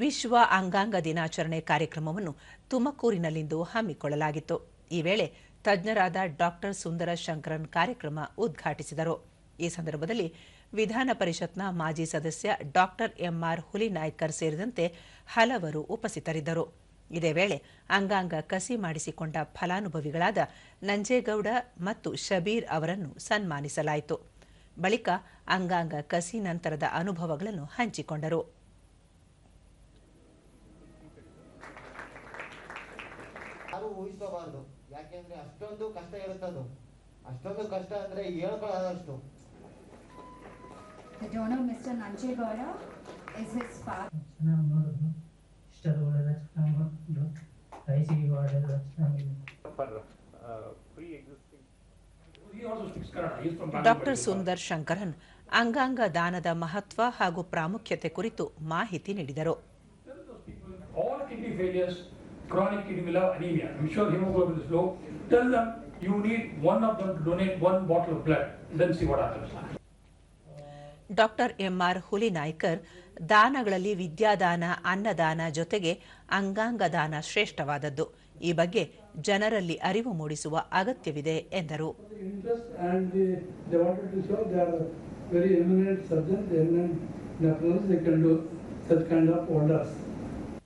ವಿಶ್ವ ಅಂಗಾಂಗ ದಿನಾಚರಣೆ ಕಾರ್ಯಕ್ರಮವನ್ನು ತುಮಕೂರಿನಲ್ಲಿಂದು ಹಮ್ಮಿಕೊಳ್ಳಲಾಗಿತ್ತು. ಈ ವೇಳೆ ತಜ್ಞರಾದ ಡಾಕ್ಟರ್ ಸುಂದರ ಶಂಕರನ್ ಕಾರ್ಯಕ್ರಮ ಉದ್ಘಾಟಿಸಿದರು. ಈ ಸಂದರ್ಭದಲ್ಲಿ ವಿಧಾನ ಪರಿಷತ್ನ ಮಾಜಿ ಸದಸ್ಯ ಡಾಕ್ಟರ್ ಎಂಆರ್ ಹುಲಿನಾಯ್ಕರ್ ಸೇರಿದಂತೆ ಹಲವರು ಉಪಸ್ಥಿತರಿದ್ದರು. ಇದೇ ವೇಳೆ ಅಂಗಾಂಗ ಕಸಿ ಮಾಡಿಸಿಕೊಂಡ ಫಲಾನುಭವಿಗಳಾದ ನಂಜೇಗೌಡ ಮತ್ತು ಶಬೀರ್ ಅವರನ್ನು ಸನ್ಮಾನಿಸಲಾಯಿತು. ಬಳಿಕ ಅಂಗಾಂಗ ಕಸಿ ನಂತರದ ಅನುಭವಗಳನ್ನು ಹಂಚಿಕೊಂಡರು. ಯಾರು ಊಹಿಸ್ಕೋಬಾರ್ದು. ಯಾಕೆಂದ್ರೆ ಅಷ್ಟೊಂದು ಕಷ್ಟ ಇರುತ್ತದು. ಅಷ್ಟೊಂದು ಕಷ್ಟ ಅಂದ್ರೆ ಹೇಳ್ಕೊಳ್ಳೋದಷ್ಟು. The donor, Mr. Nanjegowda, is his father. ನೋಡಿದ್ರು. ಚೆನ್ನಾಗಿ ಐ ಸಿ ಚೆನ್ನಾಗಿದೆ. ಡಾಕ್ಟರ್ ಸುಂದರ್ ಶಂಕರನ್ ಅಂಗಾಂಗ ದಾನದ ಮಹತ್ವ ಹಾಗೂ ಪ್ರಾಮುಖ್ಯತೆ ಕುರಿತು ಮಾಹಿತಿ ನೀಡಿದರು. Chronic kidney will have anemia. I'm sure hemoglobin is low. Tell them you need one of them to donate one bottle of blood. Then see what happens. Doctor MR Hulinaykar ದಾನಗಳಲ್ಲಿ ವಿದ್ಯಾದಾನ ಅನ್ನದಾನ ಜೊತೆಗೆ ಅಂಗಾಂಗ ದಾನ ಶ್ರೇಷ್ಠವಾದದ್ದು ಈ ಬಗ್ಗೆ ಜನರಲ್ಲಿ ಅರಿವು ಮೂಡಿಸುವ ಅಗತ್ಯವಿದೆ ಎಂದರು they are very eminent surgeons,